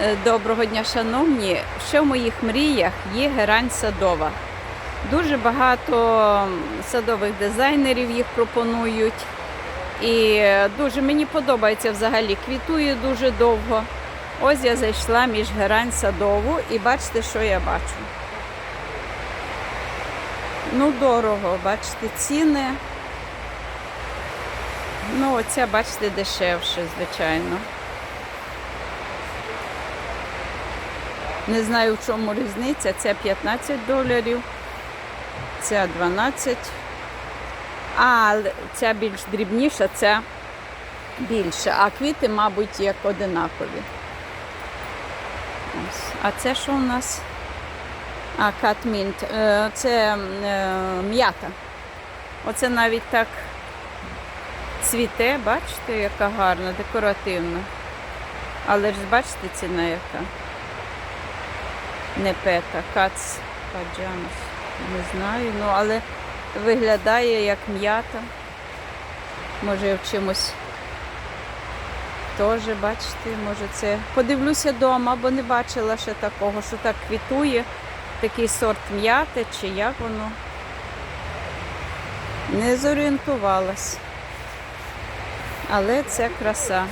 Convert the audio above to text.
Е, Доброго дня, шановні. Ще в моїх мріях є герань садова. Дуже багато садових дизайнерів їх пропонують. І дуже мені подобається взагалі. Квітує дуже довго. Ось я зайшла між герань садову і бачите, що я бачу. Ну, дорого, бачите, ціни. Ну, оця, бачите, дешевше, звичайно. Не знаю, в чому різниця. Це 15 доларів, ця 12. А, ця більш дрібніша, ця більша. А квіти, мабуть, як одинакові. Ось. А це що у нас? А, катмінт. Е, Це е, м'ята. Оце навіть так цвіте, бачите, яка гарна, декоративна. Але ж бачите ціна яка? Не пета, кац паджамас. Не знаю, ну але виглядає як м'ята. Може в чимось теж, бачите, може це. Подивлюся вдома, бо не бачила ще такого, що так квітує. Такий сорт м'яти чи як воно. Не зорієнтувалась. Але це краса.